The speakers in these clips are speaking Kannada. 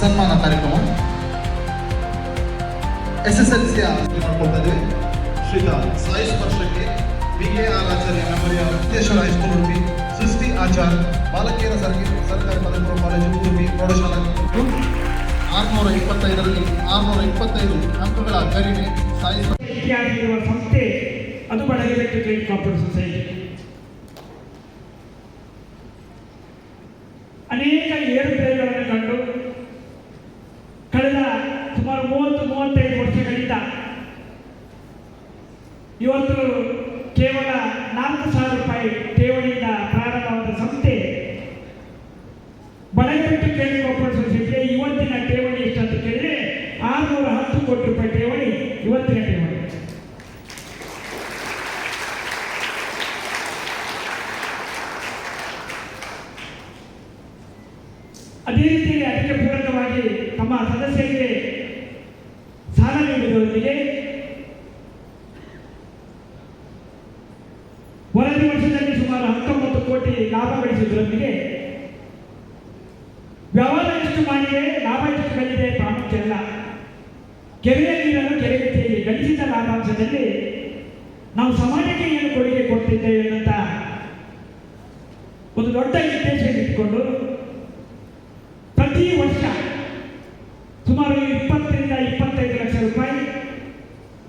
ಸನ್ಮಾನ ಕಾರ್ಯಕ್ರಮ. ಎಸ್ ಎಸ್ ಎಲ್ ಸಿ ಮಾಡ್ಕೊಳ್ತಾ ಇದ್ದೇವೆ ಶ್ರೀತ ಸಾಯಿ ಸ್ಪರ್ಶಕ್ಕೆ ಬಿ ಕೆ ಆರ್ ಆಚಾರ್ಯ ಮೆಮರಿಯ ವಿದ್ಯೇಶ್ವರ ಹೈಸ್ಕೂಲ್ ಉಡುಪಿ, ಸೃಷ್ಟಿ ಆಚಾರ್, ಬಾಲಕಿಯರ ಸರ್ಕಾರಿ ಸರ್ಕಾರಿ ಪದವಿ ಕಾಲೇಜು ಉಡುಪಿ, ಪ್ರೌಢಶಾಲಾ. ಆರುನೂರ ಇಪ್ಪತ್ತೈದರಲ್ಲಿ ಆರುನೂರ ಇಪ್ಪತ್ತೈದು ಅಂಕಗಳ ಗರಿಮೆ ಸಾಯಿ ಸಂಸ್ಥೆ ಅದು ಸೊಸೈಟಿ. ಅನೇಕ ತಮ್ಮ ಸದಸ್ಯರಿಗೆ ಸಾಲ ನೀಡುವುದರೊಂದಿಗೆ ವರದಿ ವರ್ಷದಲ್ಲಿ ಸುಮಾರು ಹತ್ತೊಂಬತ್ತು ಕೋಟಿ ಲಾಭ ಗಳಿಸುವುದರೊಂದಿಗೆ ವ್ಯವಹಾರ ಎಷ್ಟು ಮಾಡಿದೆ, ಲಾಭ ಎಷ್ಟು ಗಳಿದೆ ಪ್ರಾಮುಖ್ಯ ಅಲ್ಲ. ಕೆರೆಯ ನೀರನ್ನು ಕೆರೆಗಟ್ಟಿಯಲ್ಲಿ ಗಳಿಸಿದ ಲಾಭಾಂಶದಲ್ಲಿ ನಾವು ಸಮಾಜಕ್ಕೆ ಏನು ಕೊಡುಗೆ ಕೊಡ್ತಿದ್ದೇವೆ ಅಂತ ಒಂದು ದೊಡ್ಡ ಉದ್ದೇಶ ಇಟ್ಟುಕೊಂಡು ಪ್ರತಿ ವರ್ಷ ಸುಮಾರು ಇಪ್ಪತ್ತರಿಂದ ಇಪ್ಪತ್ತೈದು ಲಕ್ಷ ರೂಪಾಯಿ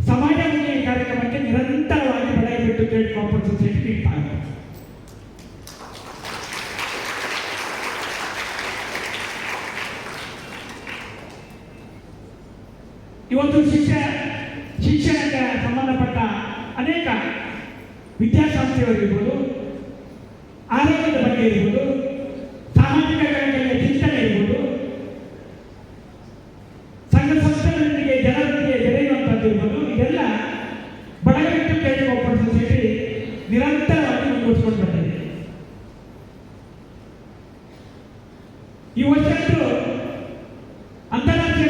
ಸಮಾಜಮುಖಿ ಕಾರ್ಯಕ್ರಮಕ್ಕೆ ನಿರಂತರವಾಗಿ ಬಡಗಬಿಟ್ಟು ಟ್ರೇಡ್ ಕಾಪರೇಟ್ ಸೊಸೈಟಿ ನೀಡ್ತಾ ಇದೆ ಇವತ್ತು ಶಿಕ್ಷಣ ಶಿಕ್ಷಣಕ್ಕೆ ಸಂಬಂಧಪಟ್ಟ ಅನೇಕ ವಿದ್ಯಾಸಂಸ್ಥೆಗಳಿರ್ಬೋದು, ಆರೋಗ್ಯದ ಬಗ್ಗೆ ಇರ್ಬೋದು, ಸಾಮಾಜಿಕ ಕಳಕಳಿಯ ಚಿಂತನೆ ಇರ್ಬೋದು, ಸಂಘ ಸಂಸ್ಥೆಗಳೊಂದಿಗೆ ಜನರೊಂದಿಗೆ ಬೆರೆಯುವಂಥದ್ದು ಇರ್ಬೋದು, ಇದೆಲ್ಲ ಬಡಗಟ್ಟು ಕೇಳಿ ಒಪ್ಪಡ ಸೊಸೈಟಿ ನಿರಂತರವಾಗಿ ಮುಂದುವರಿಸಿಕೊಂಡು ಬಂದಿದೆ. ಈ ವರ್ಷಂತೂ ಅಂತಾರಾಷ್ಟ್ರೀಯ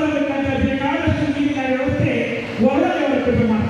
கைப்பற்ற மாட்டார்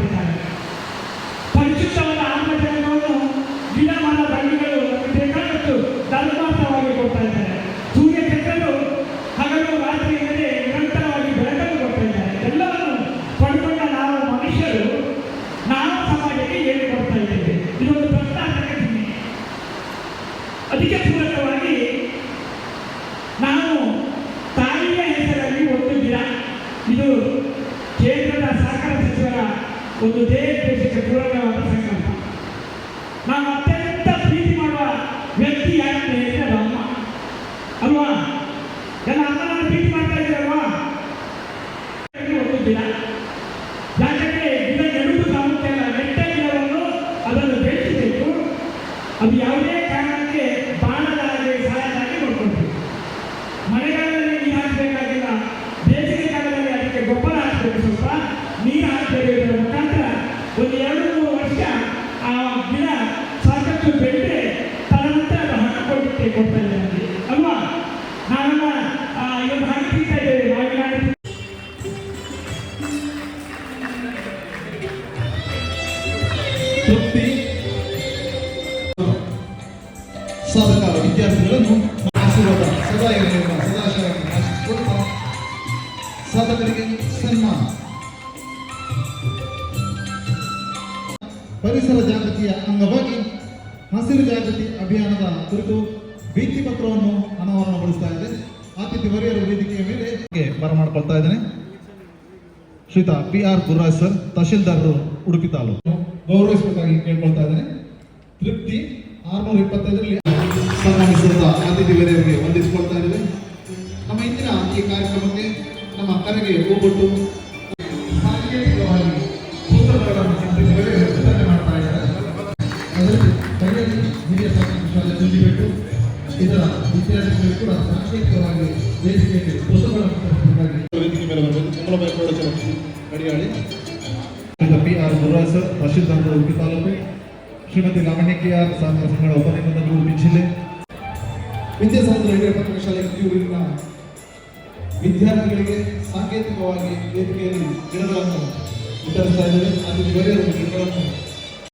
ಒಂದು ದೇಶಕ್ಕೆ ಪೂರಕವಾದ ಸಂಕಲ್ಪ ನಾನು ಅತ್ಯಂತ ಪ್ರೀತಿ ಮಾಡುವ ವ್ಯಕ್ತಿ ಯಾಕೆ ಹೇಳಿದ್ರೆ ಅಮ್ಮ ಅಲ್ವಾ? ಎಲ್ಲ ಅಮ್ಮನನ್ನು ಪ್ರೀತಿ ಮಾಡ್ತಾ ಇದ್ದಾರಲ್ವಾ? ಒಂದು ದಿನ. ಯಾಕಂದ್ರೆ ಗಿಡ ಎರಡು ಪ್ರಾಮುಖ್ಯ ಗಿಡವನ್ನು ಅದನ್ನು ಬೆಳೆಸಬೇಕು. ಅದು ಯಾವುದೇ ಕಾರಣಕ್ಕೆ ಬಾಣದಾಗಿ ಸಹಾಯದಾಗಿ ನೋಡ್ಕೊಳ್ಬೇಕು. ಮಳೆಗಾಲದಲ್ಲಿ ನೀರು ಹಾಕಬೇಕಾಗಿಲ್ಲ, ಬೇಸಿಗೆ ಕಾಲದಲ್ಲಿ ಅದಕ್ಕೆ ಗೊಬ್ಬರ ಹಾಕಬೇಕು ಸ್ವಲ್ಪ. ನೀರು ಹಾಕಬೇಕು ಇದರ ಮುಖಾಂತರ ಒಂದು ಎರಡು ಮೂರು ವರ್ಷ ಆ ಗಿಡ ಸಾಕಷ್ಟು ಬೆಳೆದ್ರೆ ತದನಂತರ ಅದು ಹಣ್ಣು ಕೊಡುತ್ತೆ ಕೊಡ್ತಾ ತೃಪ್ತಿ. ಸಾಧಕ ವಿದ್ಯಾರ್ಥಿಗಳನ್ನು ಆಶೀರ್ವಾದ ಸದಾ ಸದಾಶಯವನ್ನು ಆಶಿಸಿಕೊಳ್ತಾ ಸಾಧಕರಿಗೆ ಸನ್ಮಾನ. ಪರಿಸರ ಜಾಗೃತಿಯ ಅಂಗವಾಗಿ ಹಸಿರು ಜಾಗೃತಿ ಅಭಿಯಾನದ ಕುರಿತು ಭಿತ್ತಿ ಪತ್ರವನ್ನು ಅನಾವರಣಗೊಳಿಸ್ತಾ ಇದೆ ಆತಿಥ್ಯ ವರಿಯರ ವೇದಿಕೆಯ ಮೇಲೆ ಬರಮಾಡ್ಕೊಳ್ತಾ ಇದ್ದೇನೆ. Shrita P R Gururaj sir, ತಹಶೀಲ್ದಾರರು Udupi taluk. ಗೌರವಿಸಬೇಕಾಗಿ ಕೇಳ್ಕೊಳ್ತಾ ಇದ್ದೇನೆ. ತೃಪ್ತಿ, ಆರ್ನೂರ ಇಪ್ಪತ್ತೈದರಲ್ಲಿ ಸನ್ಮಾನಿಸಿದ ಅತಿಥಿ ವರಿಯರಿಗೆ ವಂದಿಸಿಕೊಳ್ತಾ ಇದ್ದೇವೆ. ನಮ್ಮ ಇಂದಿನ ಈ ಕಾರ್ಯಕ್ರಮಕ್ಕೆ ನಮ್ಮ ಕರೆಗೆ ಹೋಗ್ಬಿಟ್ಟು ಕೂಡ ಸಾಂಕೇತಿಕವಾಗಿ ದೇಶಕ್ಕೆ ವೇದಿಕೆ ಮೇಲೆ ಬರಬೇಕು ಕುಂಬಳಬಾಯಿ ಪ್ರೌಢಶಾಲೆ ಗಡಿಯಾಳಿ ಪಿ ಆರ್ ಗುರುರಾಜ್ ಸರ್ ತಹಶೀಲ್ದಾರ್ ಉಡುಪಿ ತಾಲೂಕು ಶ್ರೀಮತಿ ಲಾವಣ್ಯ ಕೆ ಆರ್ ಸಹಕಾರ ಉಪನಿಬಂಧಕರು ಉಡುಪಿ ಜಿಲ್ಲೆ ವಿದ್ಯಾಸಾಗರ ಶಾಲೆ ವಿದ್ಯಾರ್ಥಿಗಳಿಗೆ ಸಾಂಕೇತಿಕವಾಗಿ ವೇದಿಕೆಯಲ್ಲಿ ಗಿಡಗಳನ್ನು ವಿತರಿಸ್ತಾ ಇದ್ದೇವೆ. ಅದು ಗಣ್ಯರು ಗಿಡಗಳನ್ನು